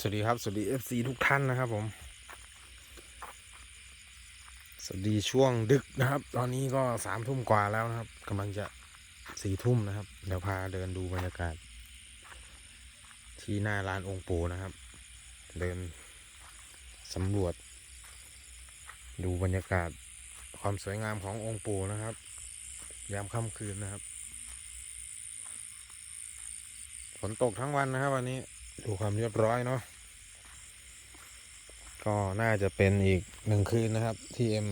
สวัสดีครับ สวัสดี FC ทุกท่านนะครับผม สวัสดีช่วงดึกนะครับ ตอนนี้ก็สามทุ่มกว่าแล้วนะครับกำลังจะสี่ทุ่มนะครับ เดี๋ยวพาเดินดูบรรยากาศ ที่หน้าร้านองค์ปู่นะครับ เดินสำรวจ ดูบรรยากาศความสวยงามขององค์ปู่นะครับ ยามค่ำคืนนะครับฝนตกทั้งวันนะครับวันนี้ดูความเรียบร้อยเนาะ ก็น่าจะเป็นอีกหนึ่งคืนนะครับที่เอ็ม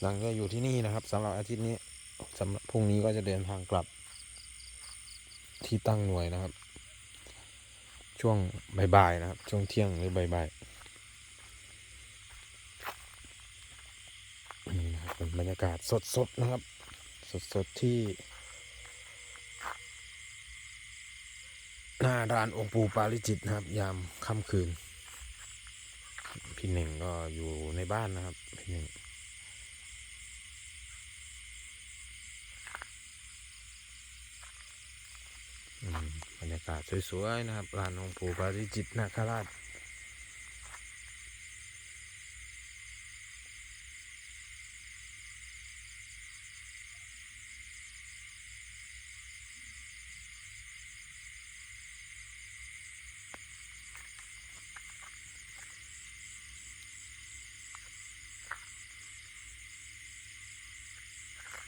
หลังก็อยู่ที่นี่นะครับสำหรับอาทิตย์นี้สำหรับพรุ่งนี้ก็จะเดินทางกลับ ที่ตั้งหน่วยนะครับ ช่วงบ่ายๆนะครับ ช่วงเที่ยงหรือบ่ายๆนี่นะครับเป็นบรรยากาศสดๆนะครับ สดๆที่หน้าร้านองค์ปู่ปาริจิตนะครับ ยามค่ำคืน พี่หนึ่งก็อยู่ในบ้านนะครับ พี่หนึ่งบรรยากาศสวยๆนะครับลานองค์ปู่ปาริจิตนาคราช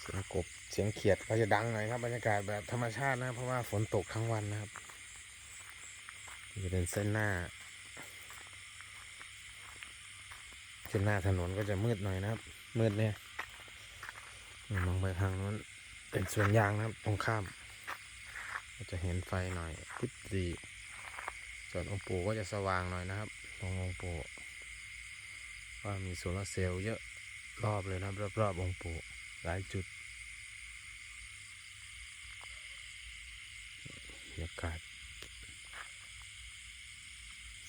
เสียงกบเสียงเขียดก็จะดังหน่อยครับ บรรยากาศแบบธรรมชาตินะ เพราะว่าฝนตกทั้งวันนะครับจะเป็นเส้นหน้าเส้นหน้าถนนก็จะมืดหน่อยนะครับ มืดเนี่ยมองไปทางนู้นเป็นสวนยางนะครับ ตรงข้าม ก็จะเห็นไฟหน่อยพุทธีส่วนองค์ปู่ก็จะสว่างหน่อยนะครับตรงองค์ปู่ว่ามีโซลาร์เซลล์เยอะรอบเลยนะครับรอบๆองค์ปู่หลายจุด รยากาศ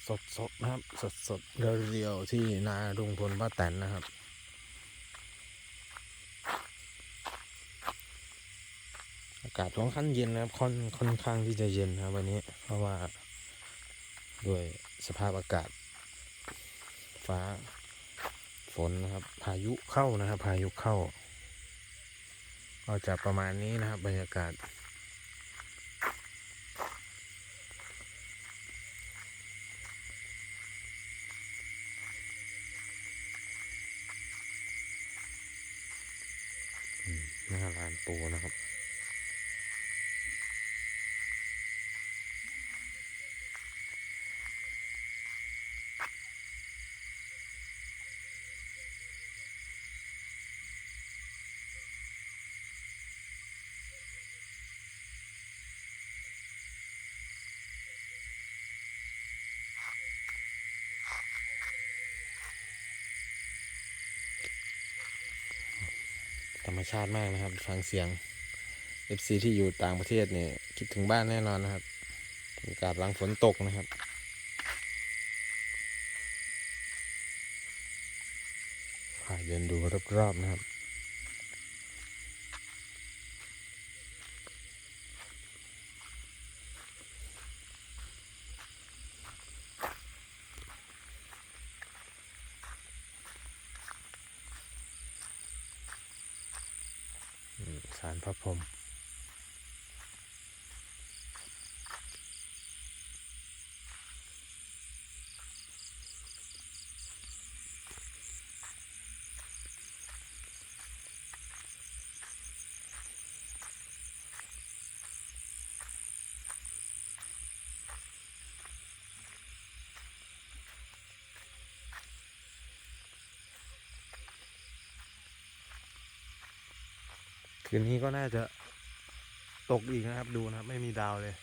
สดสดๆนะครับ สดสดๆเรียวๆที่นาลุงพลป้าแตนนะครับ อากาศค่อนข้างเย็นนะครับค่อนค่อนข้างที่จะเย็นนะครับวันนี้ เพราะว่าด้วยสภาพอากาศ ฟ้าฝนนะครับ พายุเข้านะครับ พายุเข้า ก็จะประมาณนี้นะครับบรรยากาศ อืมห ตัวนะครับ ธ รรมชาติมากนะครับ ฟังเสียง FC ที่อยู่ต่างประเทศเนี่ยคิดถึงบ้านแน่นอนนะครับอากาศหลังฝนตกนะครับพาเดินดูรอบๆนะครับ อืม สารพระพรหม คืนนี้ก็น่าจะตกอีกนะครับ ดูนะครับ ไม่มีดาวเลย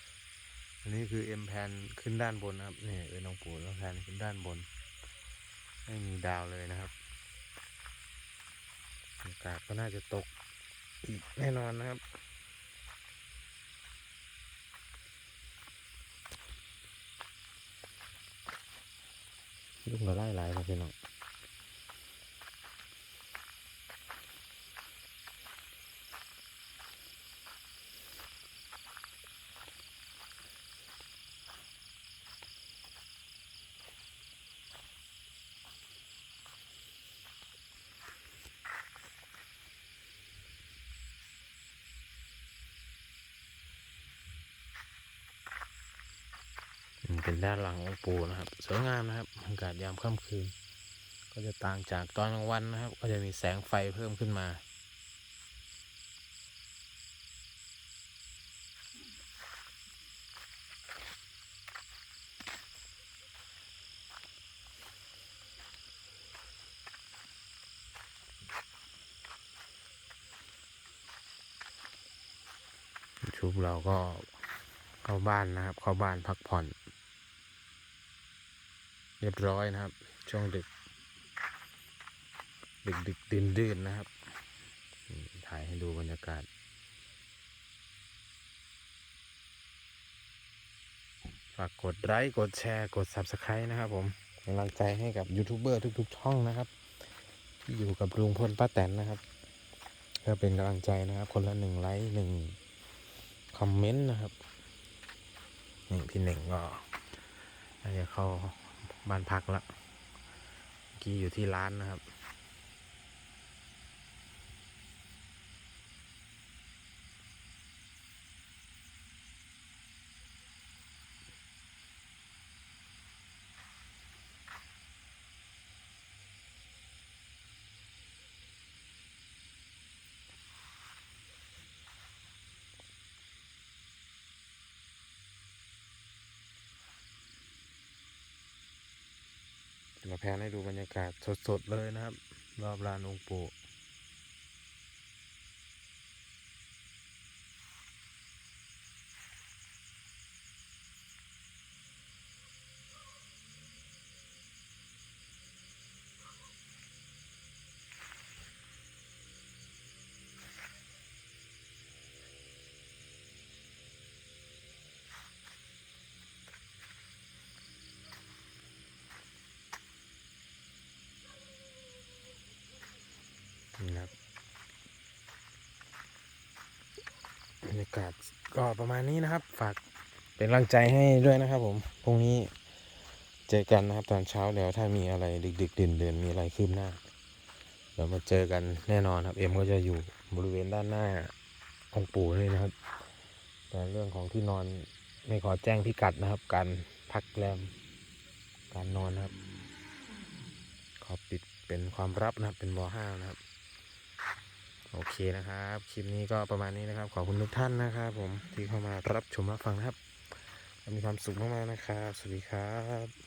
อันนี้คือเอ็มแพนขึ้นด้านบนนะครับนี่เอ็นองปูแล้วแพนขึ้นด้านบน ไม่มีดาวเลยนะครับอากาศก็น่าจะตกอีกแน่นอนนะครับลุงเราไล่ไล่ครับพี่น้อง เป็นด้านหลังองค์ปู่นะครับ สวยงามนะครับบรรยากาศยามค่ำคืน ก็จะต่างจากตอนกลางวันนะครับ ก็จะมีแสงไฟเพิ่มขึ้นมาชุบเราก็เข้าบ้านนะครับ เข้าบ้านพักผ่อน เรียบร้อยนะครับ ช่วงดึก ดึกดึกดื่นดื่นนะครับ ถ่ายให้ดูบรรยากาศ ฝากกดไลค์กดแชร์กด Subscribe นะครับผมกำลังใจให้กับยูทูบเบอร์ทุกๆช่องนะครับ ที่อยู่กับลุงพลป้าแตนนะครับเพื่อเป็นกำลังใจนะครับ คนละหนึ่งไลค์หนึ่งคอมเมนต์นะครับนี่พี่หนึ่งก็น่าจะเข้า บ้านพักละเมื่อกี้อยู่ที่ร้านนะครับ นให้ดูบรรยากาศสดๆเลยนะครับ รอบลานองค์ปู่นี่นะครับบ รยากาศก็ประมาณนี้นะครับ ฝากเป็นกำลังใจให้ด้วยนะครับ ผมพรุ่งนี้เจอกันนะครับตอนเช้าเดี๋ยวถ้ามีอะไรดึกๆดื่นๆมีอะไรคืบหน้าเดี๋ยวมาเจอกันแน่นอนครับเอ็มก็จะอยู่บริเวณด้านหน้าองค์ปู่นี่นะครับ แต่เรื่องของที่นอนไม่ขอแจ้งพิกัดนะครับ การพักแรมการนอนนะครับ ขอปิดเป็นความลับนะครับเป็นบห้านะครับ โอเคนะครับ คลิปนี้ก็ประมาณนี้นะครับ ขอบคุณทุกท่านนะครับ ผมที่เข้ามารับชมรับฟังนะครับ มีความสุขมากๆนะครับ สวัสดีครับ